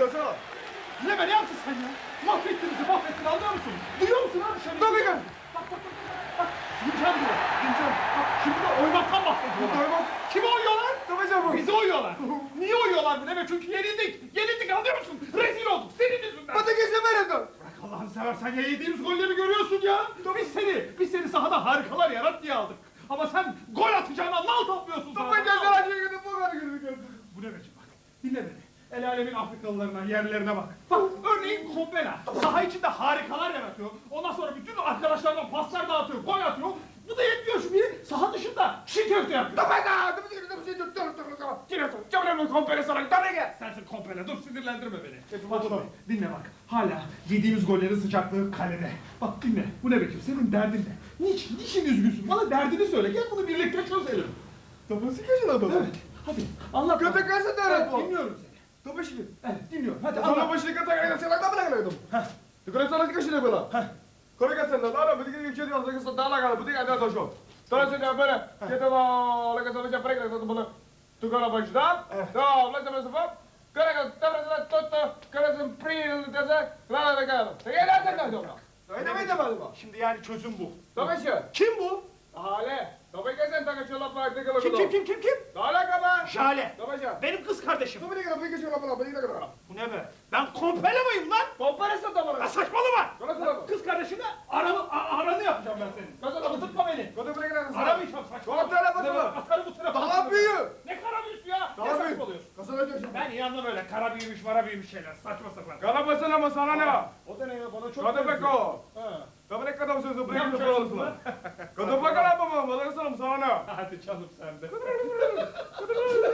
ya. Mahvettin bizi mahvettin anlıyor musun? Duyuyor musun abi sen? Tabii ki. Bak bak bak. Bak Gülcan diyor. Gülcan. Bak şimdi de oymaktan bahsediyorlar. Oymak. Kimi oyuyorlar? Tabii canım. Bizi oyuyorlar. Niye oyuyorlar deme? Çünkü yenildik. Yenildik anlıyor musun? Rezil olduk senin yüzünden. Patatesi verin. Bırak Allah'ını seversen ya yediğimiz golleri görüyorsun ya. Biz seni, biz seni sahada harikalar yarat diye aldık. Ama sen gol atacağına nal topluyorsun sahada. Tabii nal. canım. Acı gidip bu kadar gidip Bu ne biçim bak. Dinle beni. El alemin Afrikalılarına, yerlerine bak. Bak örneğin Kompela. Saha içinde harikalar yaratıyor. Ondan sonra bütün arkadaşlarına paslar dağıtıyor, gol atıyor. Bu da yetmiyor şu biri. Saha dışında çiğ köfte yapıyor. Sensin Kompela. Dur sinirlendirme beni. Bak şimdi, dinle bak. Hala yediğimiz gollerin sıcaklığı kalede. Bak dinle. Bu ne Bekir? Senin derdin ne? Niçin, niçin üzgünsün? Bana derdini söyle. Gel bunu birlikte çözelim. Ki. Tabii ki. Evet. Hadi anlat. Bana. kaçta da öğret bu. dinliyorum seni. Topaşık. Eh, dinliyorum. Hadi Allah. Topaşık kata kata serakta bana geliyordum. Yukarı sana çıkışını bela. Kore kasında daha da bir geçiyor diyor. Sonra daha da butik ada doşo. Sonra sen böyle kete va la kata baca prekla kata bana. Tukara başda. Da ulan eh. sen sebep. Kore kata tabrasa totta. Kore sen pril dese. La la kala. Tekrar da da dobra. Öyle mi de balma? Şimdi yani çözüm bu. Topaşık. Kim bu? Hale. Topaşık sen takacı olap bak. Kim kim kim kim kim? Hale. Şale. Benim kız kardeşim. Dove ne kadar peki ne kadar. Bu ne be? Ben kompele miyim lan? Komparasyon da bana. Saçmalama. Kız kardeşine aranı aranı yapacağım ben senin. Gaza lafı tutma beni. Gaza buraya gelen. Aramayacağım saçmalama. Doğru tarafa tutma. Atarım bu tarafa. Daha büyüğü. Ne kara büyüsü ya? Daha ne saçmalıyorsun? Gaza vereceğim şimdi. Ben inanmam öyle kara büyümüş mara büyümüş şeyler. Saçma sapan. Gaza basın ama sana ne? O da ne ya bana çok. Gaza bek o. He. Gaza ne kadar sözü bırakın bu olsun. Hadi canım sen de.